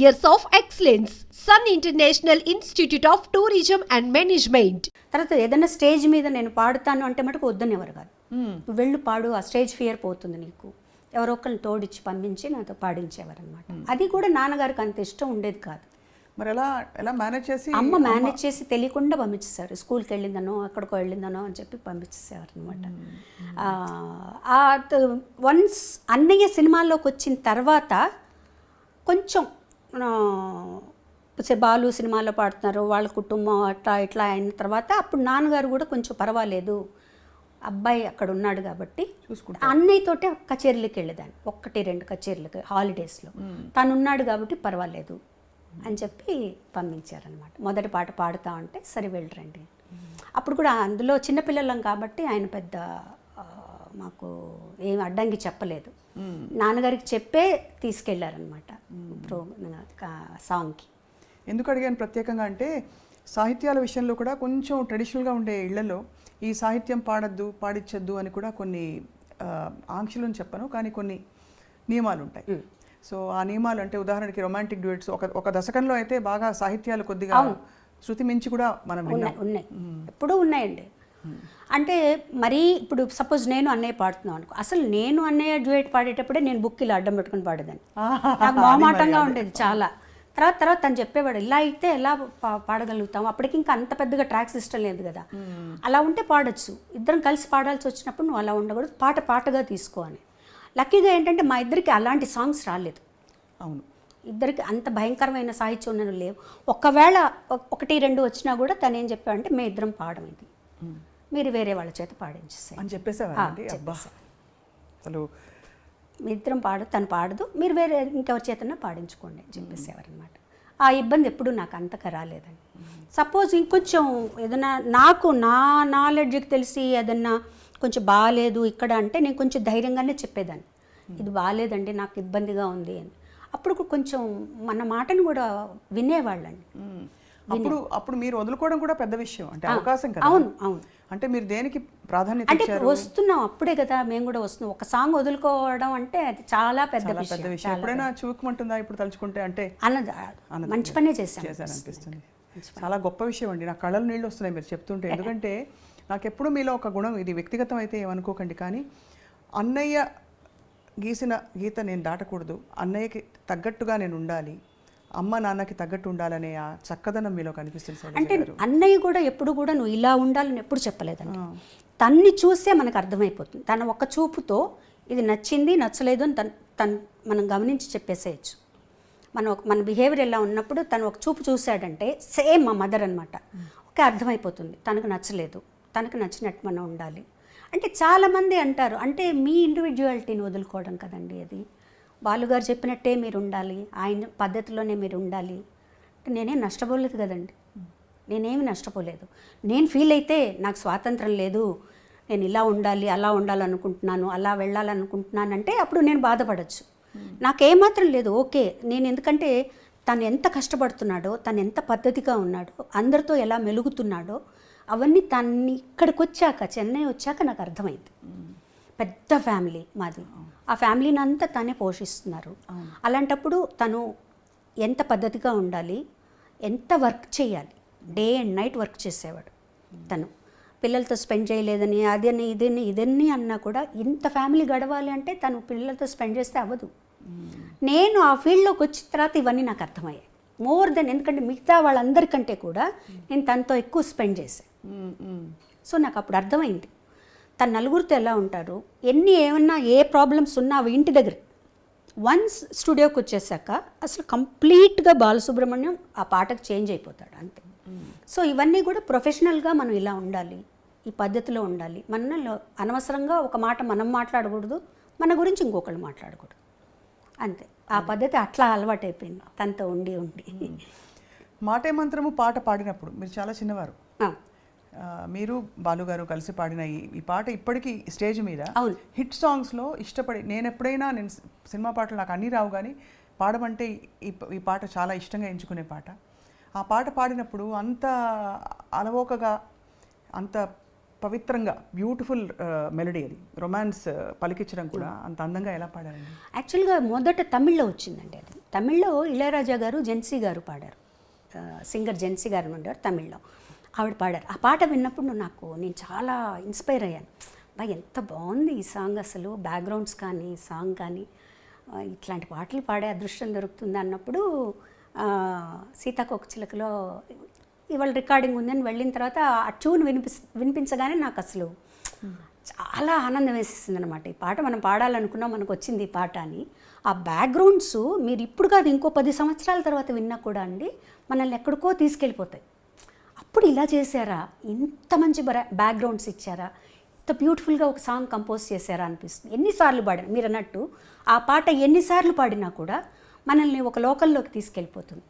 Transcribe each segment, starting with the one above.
years of excellence. Sun International Institute of Tourism and Management. తర్వాత ఏదైనా stage మీద నేను పాడుతాను అంటే మటుకు వద్దనేవారు కాదు. నువ్వు వెళ్ళు పాడు ఆ స్టేజ్ ఫియర్ పోతుంది నీకు. ఎవరో ఒకరిని తోడిచ్చి పంపించి నాతో పాడించేవారు అనమాట అది కూడా నాన్నగారికి అంత ఇష్టం ఉండేది కాదు. మరి ఎలా ఎలా మేనేజ్ చేసి అమ్మ మేనేజ్ చేసి తెలియకుండా పంపించేశారు. స్కూల్కి వెళ్ళిందనో ఎక్కడికో వెళ్ళిందనో అని చెప్పి పంపించేసేవారు అనమాట వన్స్ అన్నయ్య సినిమాల్లోకి వచ్చిన తర్వాత కొంచెం బాలు సినిమాలో పాడుతున్నారు వాళ్ళ కుటుంబం అట్లా ఇట్లా అయిన తర్వాత అప్పుడు నాన్నగారు కూడా కొంచెం పర్వాలేదు. అబ్బాయి అక్కడ ఉన్నాడు కాబట్టి అన్నయ్యతోటే కచేరీలకు వెళ్ళేదాన్ని ఒక్కటి రెండు కచేరీలకి హాలిడేస్లో. తను ఉన్నాడు కాబట్టి పర్వాలేదు అని చెప్పి పంపించారనమాట మొదటి పాట పాడుతా ఉంటే సరే వెళ్ళరండి అప్పుడు కూడా అందులో చిన్నపిల్లలం కాబట్టి ఆయన పెద్ద మాకు ఏం అడ్డంకి చెప్పలేదు. నాన్నగారికి చెప్పే తీసుకెళ్ళారనమాట ప్రో సాంగ్కి. ఎందుకు అడిగాను ప్రత్యేకంగా అంటే సాహిత్యాల విషయంలో కూడా కొంచెం ట్రెడిషనల్గా ఉండే ఇళ్ళలో ఈ సాహిత్యం పాడద్దు పాడించద్దు అని కూడా కొన్ని ఆంక్షలు అని చెప్పను కానీ కొన్ని నియమాలు ఉంటాయి. సో ఆ నియమాలు అంటే ఉదాహరణకి రొమాంటిక్ డ్యూయట్స్ ఒక ఒక దశకంలో అయితే బాగా సాహిత్యాలు కొద్దిగా శృతి మించి కూడా మనం ఉన్నాయి ఎప్పుడూ ఉన్నాయండి. అంటే మరీ ఇప్పుడు సపోజ్ నేను అన్నయ్య పాడుతున్నాను అనుకో అసలు నేను అన్నయ్య డ్యూయట్ పాడేటప్పుడే నేను బుక్ ఇలా అడ్డం పెట్టుకుని పాడేదాన్ని. నాకు మొహమాటంగా ఉండేది చాలా. తర్వాత తర్వాత తను చెప్పేవాడు ఇలా అయితే ఎలా పాడగలుగుతాం? అప్పటికి ఇంకా అంత పెద్దగా ట్రాక్ సిస్టమ్ లేదు కదా. అలా ఉంటే పాడొచ్చు. ఇద్దరం కలిసి పాడాల్సి వచ్చినప్పుడు నువ్వు అలా ఉండకూడదు పాట పాటగా తీసుకో అని. లక్కీగా ఏంటంటే మా ఇద్దరికి అలాంటి సాంగ్స్ రాలేదు. అవును. ఇద్దరికి అంత భయంకరమైన సాహిత్యం ఉన్నవి లేవు. ఒకవేళ ఒక- ఒకటి రెండు వచ్చినా కూడా తను ఏం చెప్పాడంటే మేము ఇద్దరం పాడడం ఇది. మీరు వేరే వాళ్ళ చేత పాడించేసాయి అని చెప్పేసేవారండి? అబ్బా. అసలు మీ ఇద్దరం పాడు తను పాడదు. మీరు వేరే ఇంకెవరి చేతన్నా పాడించుకోండి అని చెప్పేసేవారు అనమాట ఆ ఇబ్బంది ఎప్పుడూ నాకు అంతగా రాలేదండి. సపోజ్ ఇంకొంచెం ఏదైనా నాకు నా నాలెడ్జ్కి తెలిసి ఏదన్నా కొంచెం బాగాలేదు ఇక్కడ అంటే నేను కొంచెం ధైర్యంగానే చెప్పేదాన్ని. ఇది బాగాలేదండి నాకు ఇబ్బందిగా ఉంది అని. అప్పుడు కొంచెం మన మాటను కూడా వినేవాళ్ళండి. అప్పుడు అప్పుడు మీరు వదులుకోవడం కూడా పెద్ద విషయం. అంటే అవకాశం కదా? అవును అవును. అంటే మీరు దేనికి ప్రాధాన్యత అంటే వస్తున్నాం అప్పుడే కదా మేము కూడా వస్తున్నాం. ఒక సాంగ్ వదులుకోవడం అంటే అది చాలా పెద్ద పెద్ద విషయం. ఎప్పుడైనా చూకమంటుందా ఇప్పుడు తలుచుకుంటే? అంటే అన్నది? మంచి పనే చేశాం. చేశారనిపిస్తుంది. చాలా గొప్ప విషయం అండి. నా కళ్ళలు నీళ్ళు వస్తున్నాయి మీరు చెప్తుంటే. ఎందుకంటే నాకు ఎప్పుడు మీలో ఒక గుణం ఇది వ్యక్తిగతం అయితే ఏమనుకోకండి. కానీ అన్నయ్య గీసిన గీత నేను దాటకూడదు. అన్నయ్యకి తగ్గట్టుగా నేను ఉండాలి. అమ్మ నాన్నకి తగ్గట్టు ఉండాలనే ఆ చక్కదనం మీలో కనిపిస్తుంది అంటే. అన్నయ్య కూడా ఎప్పుడు కూడా నువ్వు ఇలా ఉండాలని ఎప్పుడు చెప్పలేదండి. తన్ని చూసే మనకు అర్థమైపోతుంది. తన ఒక్క చూపుతో ఇది నచ్చింది నచ్చలేదు అని తను తను మనం గమనించి చెప్పేసేయచ్చు. మన మన బిహేవియర్ ఎలా ఉన్నప్పుడు తను ఒక చూపు చూశాడంటే సేమ్ మా మదర్ అనమాట ఓకే అర్థమైపోతుంది. తనకు నచ్చలేదు. తనకు నచ్చినట్టు మనం ఉండాలి. అంటే చాలామంది అంటారు అంటే మీ ఇండివిజువాలిటీని వదులుకోవడం కదండి అది? బాలుగారు చెప్పినట్టే మీరు ఉండాలి ఆయన పద్ధతిలోనే మీరు ఉండాలి నేనేం నష్టపోలేదు కదండి. నేనేమి నష్టపోలేదు. నేను ఫీల్ అయితే నాకు స్వాతంత్రం లేదు. నేను ఇలా ఉండాలి అలా ఉండాలనుకుంటున్నాను అలా వెళ్ళాలనుకుంటున్నాను అంటే అప్పుడు నేను బాధపడచ్చు. నాకేమాత్రం లేదు. ఓకే నేను ఎందుకంటే తను ఎంత కష్టపడుతున్నాడో తను ఎంత పద్ధతిగా ఉన్నాడో అందరితో ఎలా మెలుగుతున్నాడో అవన్నీ తన్ని ఇక్కడికి వచ్చాక చెన్నై వచ్చాక నాకు అర్థమైంది. పెద్ద ఫ్యామిలీ మాది. ఆ ఫ్యామిలీని అంతా తనే పోషిస్తున్నారు. అలాంటప్పుడు తను ఎంత పద్ధతిగా ఉండాలి ఎంత వర్క్ చేయాలి? డే అండ్ నైట్ వర్క్ చేసేవాడు తను. పిల్లలతో స్పెండ్ చేయలేదని అదని ఇదని ఇదన్నీ అన్నా కూడా ఇంత ఫ్యామిలీ గడవాలి అంటే తను పిల్లలతో స్పెండ్ చేస్తే అవ్వదు. నేను ఆ ఫీల్డ్లోకి వచ్చిన తర్వాత ఇవన్నీ నాకు అర్థమయ్యాయి. మోర్ దెన్ ఎందుకంటే మిగతా వాళ్ళందరికంటే కూడా నేను తనతో ఎక్కువ స్పెండ్ చేశాను మ్మ్. సో నాకు అప్పుడు అర్థమైంది. తన నలుగురితో ఎలా ఉంటారు? ఎన్ని ఏమన్నా ఏ ప్రాబ్లమ్స్ ఉన్నా అవి ఇంటి దగ్గర. వన్స్ స్టూడియోకి వచ్చేసాక అసలు కంప్లీట్గా బాలసుబ్రహ్మణ్యం ఆ పాటకు చేంజ్ అయిపోతాడు అంతే. సో ఇవన్నీ కూడా ప్రొఫెషనల్గా మనం ఇలా ఉండాలి. ఈ పద్ధతిలో ఉండాలి. మనలో అనవసరంగా ఒక మాట మనం మాట్లాడకూడదు మన గురించి ఇంకొకళ్ళు మాట్లాడకూడదు. అంతే. ఆ పద్ధతి అట్లా అలవాటైపోయింది. తనతో ఉండి ఉండి. మాటే మంత్రము పాట పాడినప్పుడు. మీరు చాలా చిన్నవారు. మీరు బాలుగారు కలిసి పాడిన ఈ ఈ పాట ఇప్పటికీ స్టేజ్ మీద. హిట్ సాంగ్స్లో ఇష్టపడి నేను ఎప్పుడైనా నేను సినిమా పాటలు నాకు అన్నీ రావు కానీ పాడమంటే ఈ పాట చాలా ఇష్టంగా ఎంచుకునే పాట. ఆ పాట పాడినప్పుడు అంత అలవోకగా అంత పవిత్రంగా బ్యూటిఫుల్ మెలడీ అది. రొమాన్స్ పలికించడం కూడా అంత అందంగా ఎలా పాడారండి? యాక్చువల్గా మొదట తమిళ్ళో వచ్చిందండి అది. తమిళ్ళో ఇళయరాజా గారు జెన్సీ గారు పాడారు. సింగర్ జెన్సీ గారు ఉండేవారు తమిళ్ళో. ఆవిడ పాడారు. ఆ పాట విన్నప్పుడు నాకు నేను చాలా ఇన్స్పైర్ అయ్యాను. బా ఎంత బాగుంది ఈ సాంగ్ అసలు. బ్యాక్గ్రౌండ్స్ కానీ సాంగ్ కానీ. ఇట్లాంటి పాటలు పాడే అదృష్టం దొరుకుతుంది అన్నప్పుడు సీతాకోకచిలకలో చిలకలో ఇవాళ రికార్డింగ్ ఉందని వెళ్ళిన తర్వాత ఆ ట్యూన్ వినిపి వినిపించగానే నాకు అసలు చాలా ఆనందం వేసేసింది అనమాట ఈ పాట మనం పాడాలనుకున్నాం మనకు వచ్చింది ఈ పాట అని. ఆ బ్యాక్గ్రౌండ్స్ మీరు ఇప్పుడు కాదు ఇంకో పది సంవత్సరాల తర్వాత విన్నా కూడా అండి మనల్ని ఎక్కడికో తీసుకెళ్ళిపోతాయి. అప్పుడు ఇలా చేశారా? ఇంత మంచి బ్యాక్గ్రౌండ్స్ ఇచ్చారా? ఇంత బ్యూటిఫుల్గా ఒక సాంగ్ కంపోజ్ చేశారా అనిపిస్తుంది. ఎన్నిసార్లు పాడారు? మీరు అన్నట్టు ఆ పాట ఎన్నిసార్లు పాడినా కూడా మనల్ని ఒక లోకల్లోకి తీసుకెళ్ళిపోతుంది.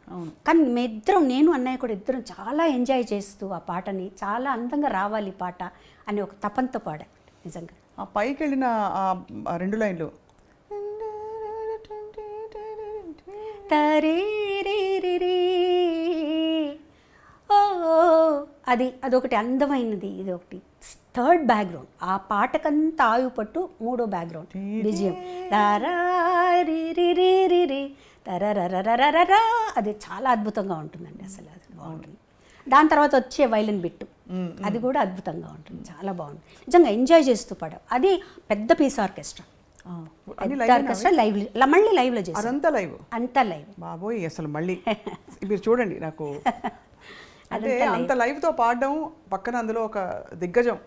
కానీ మీ ఇద్దరం నేను అన్నయ్య కూడా ఇద్దరం చాలా ఎంజాయ్ చేస్తూ ఆ పాటని చాలా అందంగా రావాలి పాట అని ఒక తపంతో పాడా నిజంగా. ఆ పైకి వెళ్ళిన రెండు లైన్లు. తరే రే రే రే. ఓ అది అదొకటి అందమైనది ఇది ఒకటి థర్డ్ బ్యాక్గ్రౌండ్. ఆ పాటకంతా ఆయువు పట్టు మూడో బ్యాక్గ్రౌండ్. విజయం అది చాలా అద్భుతంగా ఉంటుందండి అసలు అది బాగుంటుంది. దాని తర్వాత వచ్చే వైలిన్ బిట్టు. అది కూడా అద్భుతంగా ఉంటుంది చాలా బాగుంటుంది. నిజంగా ఎంజాయ్ చేస్తూ పడ అది పెద్ద piece orchestra. Live orchestra live మళ్ళీ లైవ్లో అదంతా లైవ్. అంతా లైవ్. బాబోయ్ అసలు మళ్ళీ మీరు చూడండి నాకు అంటే అంత live తో పాడడం పక్కన అందులో ఒక దిగ్గజం.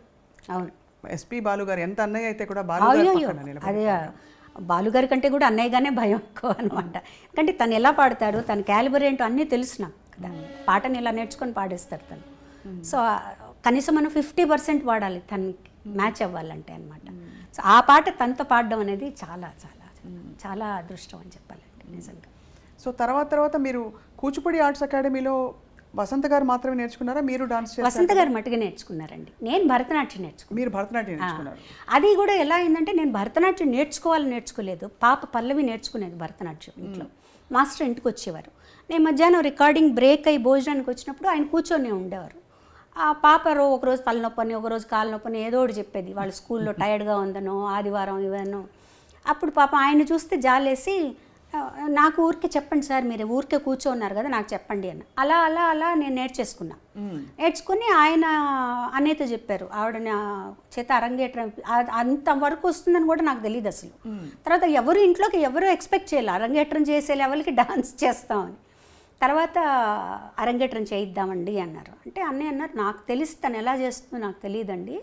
అవును. ఎస్పి బాలు గారు ఎంత అన్నయ్య అయితే కూడా బాలు అదే బాలుగారి కంటే కూడా అన్నయ్యగానే భయం ఎక్కువ అనమాట ఎందుకంటే తను ఎలా పాడతాడు తన క్యాలిబర్ ఏంటో అన్నీ తెలుసు నాకు కదా పాటని ఇలా నేర్చుకొని పాడేస్తాడు తను. సో కనీసం మనం ఫిఫ్టీ పర్సెంట్ పాడాలి తనకి మ్యాచ్ అవ్వాలంటే అనమాట సో ఆ పాట తనతో పాడడం అనేది చాలా చాలా చాలా అదృష్టం అని చెప్పాలండి నిజంగా. సో తర్వాత తర్వాత మీరు కూచిపూడి ఆర్ట్స్ అకాడమీలో వసంత గారు మాత్రమే నేర్చుకున్నారా? మీరు డాన్స్ వసంత గారు మట్టుగా నేర్చుకున్నారండి. నేను భరతనాట్యం నేర్చుకున్నాను. మీరు భరతనాట్యం నేర్చుకున్నారు. అది కూడా ఎలా అయిందంటే నేను భరతనాట్యం నేర్చుకోవాలని నేర్చుకోలేదు. పాప పల్లవి నేర్చుకునేది భరతనాట్యం ఇంట్లో. మాస్టర్ ఇంటికి వచ్చేవారు. నేను మధ్యాహ్నం రికార్డింగ్ బ్రేక్ అయ్యి భోజనానికి వచ్చినప్పుడు ఆయన కూర్చొని ఉండేవారు. ఆ పాప రో ఒకరోజు తలనొప్పి అని ఒకరోజు కాలు నొప్పి అని ఏదో ఒకటి చెప్పేది. వాళ్ళ స్కూల్లో టైర్డ్గా ఉందనో ఆదివారం ఇవన్నో అప్పుడు పాప ఆయన చూస్తే జాలేసి "ఆ, నాకు ఊరికే చెప్పండి సార్ మీరు ఊరికే కూర్చోన్నారు కదా నాకు చెప్పండి అని. అలా అలా అలా నేను నేర్చేసుకున్నా. నేర్చుకుని ఆయన అన్నయ్యతో చెప్పారు ఆవిడ నా చేత అరంగేట్రం అంత వరకు వస్తుందని కూడా నాకు తెలియదు అసలు. తర్వాత ఎవరు ఇంట్లోకి ఎవరు ఎక్స్పెక్ట్ చేయాలి అరంగేట్రం చేసే లెవెల్కి డాన్స్ చేస్తామని తర్వాత అరంగేట్రం చేయిద్దామండి అన్నారు. అంటే అన్నయ్య అన్నారు నాకు తెలిసి తను ఎలా చేస్తుందో నాకు తెలియదండి.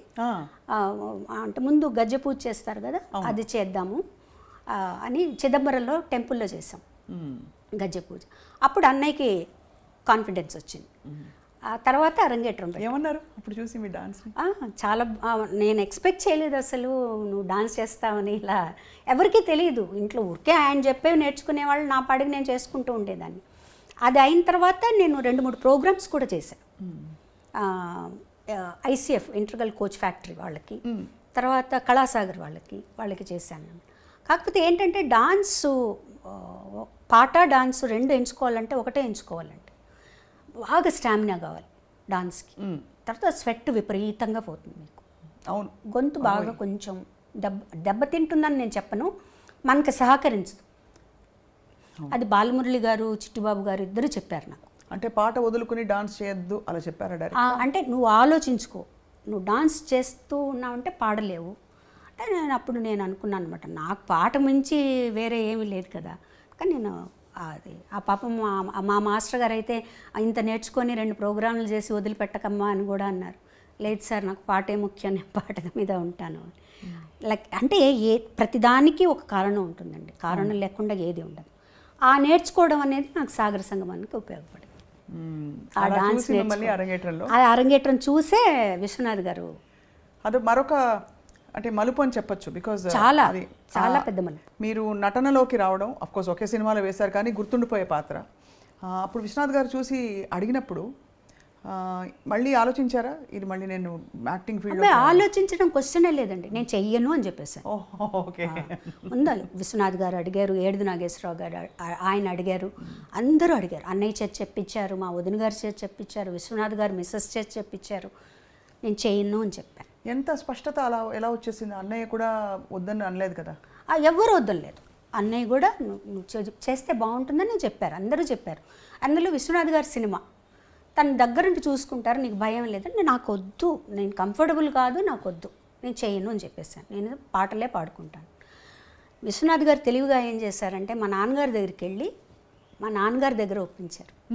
అంటే ముందు గజ్జె పూజ చేస్తారు కదా అది చేద్దాము. అని చిదంబరంలో టెంపుల్లో చేసాం. గజ్జె పూజ. అప్పుడు అన్నయ్యకి కాన్ఫిడెన్స్ వచ్చింది. ఆ తర్వాత అరంగేట్రం. ఏమన్నారు? అప్పుడు చూసి మీ డాన్స్ చాలా నేను ఎక్స్పెక్ట్ చేయలేదు అసలు. నువ్వు డాన్స్ చేస్తావని ఇలా ఎవరికీ తెలియదు ఇంట్లో ఊరికే ఆయన చెప్పేవి నేర్చుకునే వాళ్ళు నా పాడికి నేను చేసుకుంటూ ఉండేదాన్ని. అది అయిన తర్వాత నేను రెండు మూడు ప్రోగ్రామ్స్ కూడా చేశాను ఐసీఎఫ్ ఇంటర్గల్ కోచ్ ఫ్యాక్టరీ వాళ్ళకి. తర్వాత కళాసాగర్ వాళ్ళకి వాళ్ళకి చేశాను. కాకపోతే ఏంటంటే డాన్సు పాట డాన్సు రెండు ఎంచుకోవాలంటే ఒకటే ఎంచుకోవాలంటే. బాగా స్టామినా కావాలి డాన్స్కి. తర్వాత స్వెట్ విపరీతంగా పోతుంది మీకు. అవును. గొంతు బాగా కొంచెం దెబ్బ దెబ్బతింటుందని నేను చెప్పను. మనకి సహకరించదు. అది బాలమురళి గారు చిట్టుబాబు గారు ఇద్దరు చెప్పారు నాకు. అంటే పాట వదులుకుని డాన్స్ చేయొద్దు అలా చెప్పారా అంటే నువ్వు ఆలోచించుకో. నువ్వు డాన్స్ చేస్తూ ఉన్నావంటే పాడలేవు. నేను అప్పుడు నేను అనుకున్నాను అనమాట నాకు పాట మించి వేరే ఏమీ లేదు కదా. కానీ నేను అది ఆ పాపం మా- మా మాస్టర్ గారు అయితే ఇంత నేర్చుకొని రెండు ప్రోగ్రాంలు చేసి వదిలిపెట్టకమ్మా అని కూడా అన్నారు. లేదు సార్ నాకు పాటే ముఖ్యం నేను పాట మీద ఉంటాను లైక్ అంటే ఏ ప్రతిదానికి ఒక కారణం ఉంటుందండి. కారణం లేకుండా ఏది ఉండదు. ఆ నేర్చుకోవడం అనేది నాకు సాగర సంగమానికి ఉపయోగపడింది. ఆ డాన్స్ అరంగేట్రంలో? ఆ అరంగేట్రం చూసే విశ్వనాథ్ గారు అది మరొక అంటే మలుపు అని చెప్పొచ్చు బికాజ్ చాలా, అది చాలా ఆ, పెద్ద మలుపు. మీరు నటనలోకి రావడం అఫ్ కోర్స్ ఒకే సినిమాలో వేశారు కానీ గుర్తుండిపోయే పాత్ర. అప్పుడు విశ్వనాథ్ గారు చూసి అడిగినప్పుడు మళ్ళీ ఆలోచించారా? ఇది మళ్ళీ నేను యాక్టింగ్ ఫీల్డ్ ఆలోచించడం క్వశ్చనే లేదండి. నేను చెయ్యను అని చెప్పేశాను ఓకే. ముందు విశ్వనాథ్ గారు అడిగారు ఏడుది నాగేశ్వరరావు గారు ఆయన అడిగారు అందరూ అడిగారు. అన్నయ్య చేతి చెప్పించారు మా వదిన గారి చేతి చెప్పించారు విశ్వనాథ్ గారు మిస్సెస్ చేతి చెప్పించారు నేను చేయను అని చెప్పాను. ఎంత స్పష్టత అలా ఎలా వచ్చేసింది? అన్నయ్య కూడా వద్దని అనలేదు కదా? ఆ, ఎవ్వరు వద్దలేదు అన్నయ్య కూడా నువ్వు చేస్తే బాగుంటుందని చెప్పారు. అందరూ చెప్పారు. అందులో విశ్వనాథ్ గారి సినిమా. తన దగ్గర నుండి చూసుకుంటారు నీకు భయం లేదంటే నాకు వద్దు. నేను కంఫర్టబుల్ కాదు నాకు వద్దు. నేను చేయను అని చెప్పేసాను నేను పాటలే పాడుకుంటాను. విశ్వనాథ్ గారు తెలివిగా ఏం చేశారంటే మా నాన్నగారి దగ్గరికి వెళ్ళి మా నాన్నగారి దగ్గర ఒప్పించారు.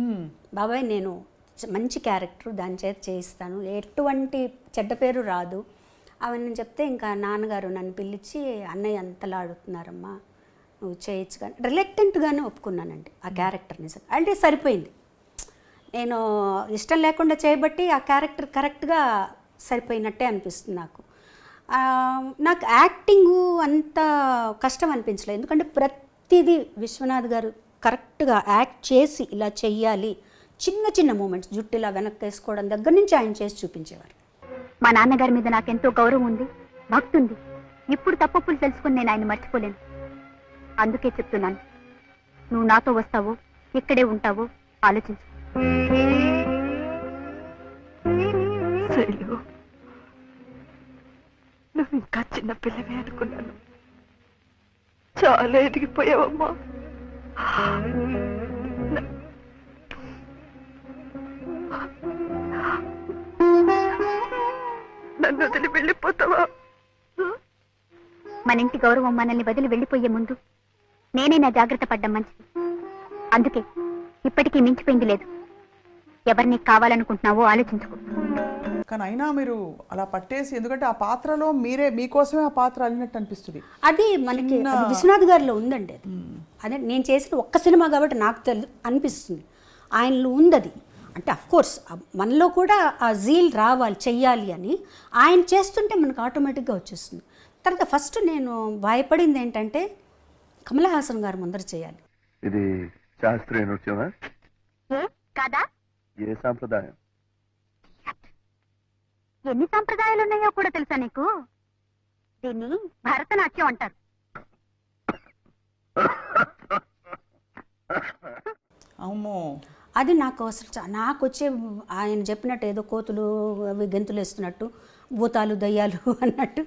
బాబాయ్ నేను మంచి క్యారెక్టర్ దాని చేత చేయిస్తాను. ఎటువంటి చెడ్డ పేరు రాదు. అవన్నీ చెప్తే ఇంకా నాన్నగారు నన్ను పిలిచి అన్నయ్య అంతలా ఆడుతున్నారమ్మా నువ్వు చేయొచ్చు కానీ రిలెక్టెంట్గానే ఒప్పుకున్నానండి ఆ క్యారెక్టర్ నిజం. అంటే సరిపోయింది. నేను ఇష్టం లేకుండా చేయబట్టి ఆ క్యారెక్టర్ కరెక్ట్గా సరిపోయినట్టే అనిపిస్తుంది నాకు. నాకు యాక్టింగు అంత కష్టం అనిపించలేదు. ఎందుకంటే ప్రతిదీ విశ్వనాథ్ గారు కరెక్ట్గా యాక్ట్ చేసి ఇలా చెయ్యాలి చిన్న చిన్న మూమెంట్స్ జుట్టు ఇలా వెనక్కి వేసుకోవడం దగ్గర నుంచి ఆయన చేసి చూపించేవారు. మా నాన్నగారి మీద నాకెంతో గౌరవం ఉంది భక్తి ఉంది ఇప్పుడు తప్పప్పులు తెలుసుకుని నేను ఆయన మర్చిపోలేను. అందుకే చెప్తున్నాను నువ్వు నాతో వస్తావో ఇక్కడే ఉంటావో ఆలోచించు. నువ్వు ఇంకా చిన్న పిల్లవే అనుకున్నాను. చాలా ఎదిగిపోయావమ్మా. నన్ను వదిలి వెళ్ళిపోతావా? మన ఇంటి గౌరవం మనల్ని వదిలి వెళ్ళిపోయే ముందు నేనే నా జాగ్రత్త పడ్డం మంచిది. అందుకే ఇప్పటికీ మించిపోయింది లేదు. ఎవరిని కావాలనుకుంటున్నావో ఆలోచించుకో. కానీ అయినా మీరు అలా పట్టేసి ఎందుకంటే ఆ పాత్రలో మీరే మీకోసమే ఆ పాత్ర అల్లినట్టు అనిపిస్తుంది. అది మనకి అది విశ్వనాథ్ గారిలో ఉందండి అది. అదే నేను చేసిన ఒక్క సినిమా కాబట్టి నాకు తెలు అనిపిస్తుంది. ఆయనలో ఉంది అది అంటే అఫ్ కోర్స్ మనలో కూడా ఆ జీల్ రావాలి చెయ్యాలి అని ఆయన చేస్తుంటే మనకు ఆటోమేటిక్గా వచ్చేస్తుంది. తర్వాత ఫస్ట్ నేను భయపడింది ఏంటంటే కమల్ హాసన్ గారు ముందర చేయాలి. ఇది శాస్త్రీయ నృత్యమా? కాదా? ఏ సాంప్రదాయం? ఎన్ని సంప్రదాయాలు ఉన్నాయో కూడా తెలుసా నీకు? దీన్ని భరతనాట్యం అంటారు. అమ్మో. అది నాకు చా- నాకు వచ్చే ఆయన చెప్పినట్టు ఏదో కోతులు అవి గెంతులు వేస్తున్నట్టు భూతాలు దయ్యాలు అన్నట్టు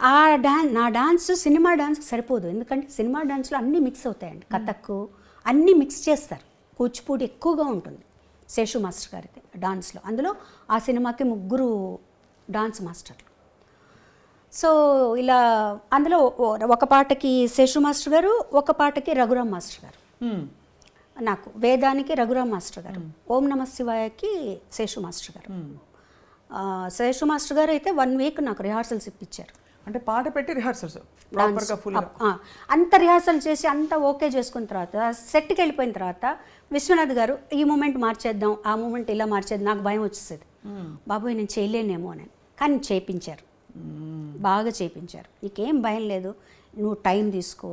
ఆ డాన్ నా డాన్స్ సినిమా డాన్స్కి సరిపోదు. ఎందుకంటే సినిమా డాన్స్లో అన్నీ మిక్స్ అవుతాయండి. కథక్ అన్నీ మిక్స్ చేస్తారు. కూచిపూడి ఎక్కువగా ఉంటుంది శేషు మాస్టర్ గారిది డాన్స్లో. అందులో ఆ సినిమాకి ముగ్గురు డాన్స్ మాస్టర్లు. సో ఇలా అందులో ఒక పాటకి శేషు మాస్టర్ గారు ఒక పాటకి రఘురామ్ మాస్టర్ గారు. నాకు వేదానికి రఘురామ్ మాస్టర్ గారు. ఓం నమ శివాయకి శేషు మాస్టర్ గారు. శేషు మాస్టర్ గారు అయితే వన్ వీక్ నాకు రిహార్సల్స్ ఇప్పించారు. అంటే పాట పెట్టి రిహార్సల్స్ అంత రిహార్సల్ చేసి అంత ఓకే చేసుకున్న తర్వాత సెట్కి వెళ్ళిపోయిన తర్వాత విశ్వనాథ్ గారు ఈ మూమెంట్ మార్చేద్దాం ఆ మూమెంట్ ఇలా మార్చేద్దాం నాకు భయం వచ్చేసేది. బాబోయ్ నేను చేయలేనేమో అని. కానీ చేయించారు బాగా చేయించారు నీకేం భయం లేదు. నువ్వు టైం తీసుకో.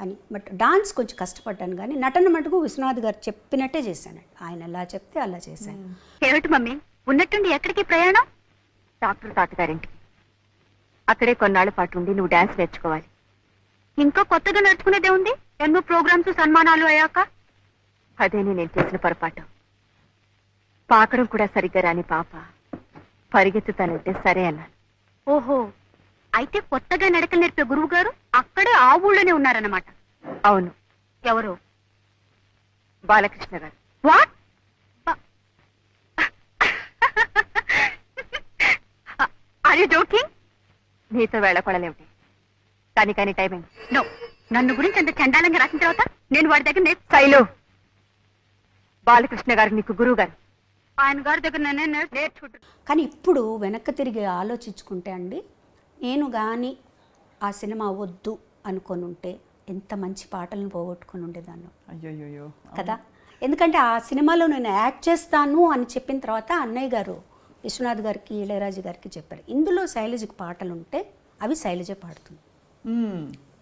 అని. బట్ డాన్స్ కొంచెం కష్టపడ్డాను కానీ నటన మటుకు విశ్వనాథ్ గారు చెప్పినట్టే చేశాను. ఆయన ఎలా చెప్తే అలా చేశాను. ఏమిటి మమ్మీ? ఉన్నట్టుండి ఎక్కడికి ప్రయాణం? డాక్టర్ తాతగారింటికి. అక్కడే కొన్నాళ్ళ పాటు ఉండి నువ్వు డాన్స్ నేర్చుకోవాలి. ఇంకా కొత్తగా నేర్చుకునేదే ఉంది? ఎన్నో ప్రోగ్రామ్స్ సన్మానాలు అయ్యాక? అదేనే నేను చేసిన పొరపాటు. పాకడం కూడా సరిగ్గా రాని పాప. పరిగెత్తుతానంటే సరే అన్నాను. ఓహో. అయితే కొత్తగా నడకలు నేర్పే గురువు గారు అక్కడే ఆ ఊళ్ళోనే ఉన్నారన్నమాట. అవును. ఎవరు? బాలకృష్ణ గారు. వాట్? ఆర్ యూ జోకింగ్ నీతో వెళ్ళకొడలేమిటి. కానీ కానీ టైం అయింది. నో నన్ను గురించి అంత చండాలంగా రాసిన తర్వాత నేను వాడి దగ్గర నేర్చు శైలు! బాలకృష్ణ గారు నీకు గురువు గారు ఆయన గారి దగ్గర నేనే నేర్- నేర్చుకుంటున్నాను కానీ ఇప్పుడు వెనక్కి తిరిగి ఆలోచించుకుంటే అండి నేను కానీ ఆ సినిమా వద్దు అనుకొని ఉంటే ఎంత మంచి పాటలను పోగొట్టుకొని ఉండేదాన్ని అయ్యయ్యో. కదా? ఎందుకంటే ఆ సినిమాలో నేను యాక్ట్ చేస్తాను అని చెప్పిన తర్వాత అన్నయ్య గారు విశ్వనాథ్ గారికి ఇళయరాజు గారికి చెప్పారు. ఇందులో శైలజకి పాటలు ఉంటే అవి శైలజ పాడుతుంది.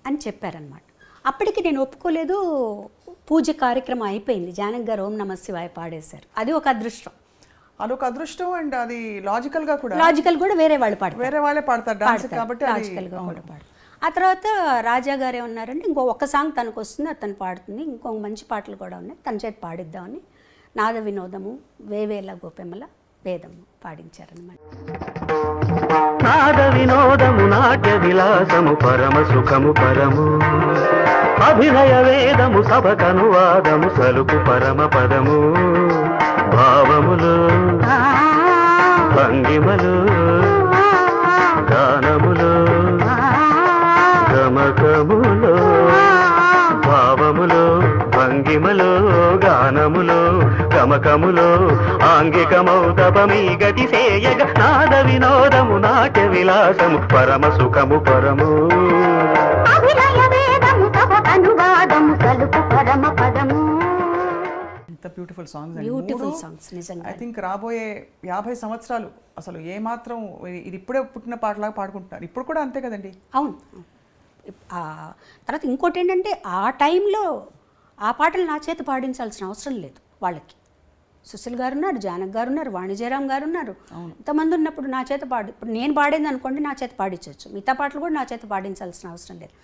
అని చెప్పారనమాట అప్పటికి నేను ఒప్పుకోలేదు. పూజ కార్యక్రమం అయిపోయింది. జానక్ గారు ఓం నమ శివాయ పాడేశారు. అది ఒక అదృష్టం. అదొక అదృష్టం అండ్ అది లాజికల్గా కూడా లాజికల్ కూడా వేరే వాళ్ళు పాడతారు. వేరే వాళ్ళే పాడతారు డాన్స్ పాడతారు. కాబట్టి అది లాజికల్గా కూడా పాడు ఆ తర్వాత రాజా గారు ఏమన్నారంటే ఇంకో ఒక్క సాంగ్ తనకు వస్తుంది అది తను పాడుతుంది. ఇంకో మంచి పాటలు కూడా ఉన్నాయి. తన చేతి పాడిద్దామని నాద వినోదము వేవేల గోపెమ్మల వేదము పాడించారనమాట నాద వినోదము నాట్య విలాసము పరమ సుఖము పరము. అభినయ వేదము సభకనువాదము సలుపు పరమ పదము. భావములు భంగిమలు గానములు గమకములు భావములు భంగిమలు గానములు గమకములు ఆంగికమౌతపమీ గతి సేయగ నాద వినోదము నాట్య విలాసము పరమ సుఖము పరము. అనువాదము సలుపు పరమ బ్యూటిఫుల్ సాంగ్స్ బ్యూటిఫుల్ సాంగ్స్ నిజంగా. ఐ థింక్ రాబోయే యాభై సంవత్సరాలు అసలు ఏమాత్రం ఇది ఇప్పుడే పుట్టిన పాటలాగా పాడుకుంటున్నారు. ఇప్పుడు కూడా అంతే కదండి. అవును. తర్వాత ఇంకోటి ఏంటంటే ఆ టైంలో ఆ పాటలు నా చేత పాడించాల్సిన అవసరం లేదు వాళ్ళకి. సుశీల్ గారు ఉన్నారు జానక్ గారు ఉన్నారు వాణిజయరామ్ గారు ఉన్నారు. ఇంతమంది ఉన్నప్పుడు నా చేత పాడి ఇప్పుడు నేను పాడింది అనుకోండి నా చేత పాడించవచ్చు మిగతా పాటలు కూడా నా చేత పాడించాల్సిన అవసరం లేదు.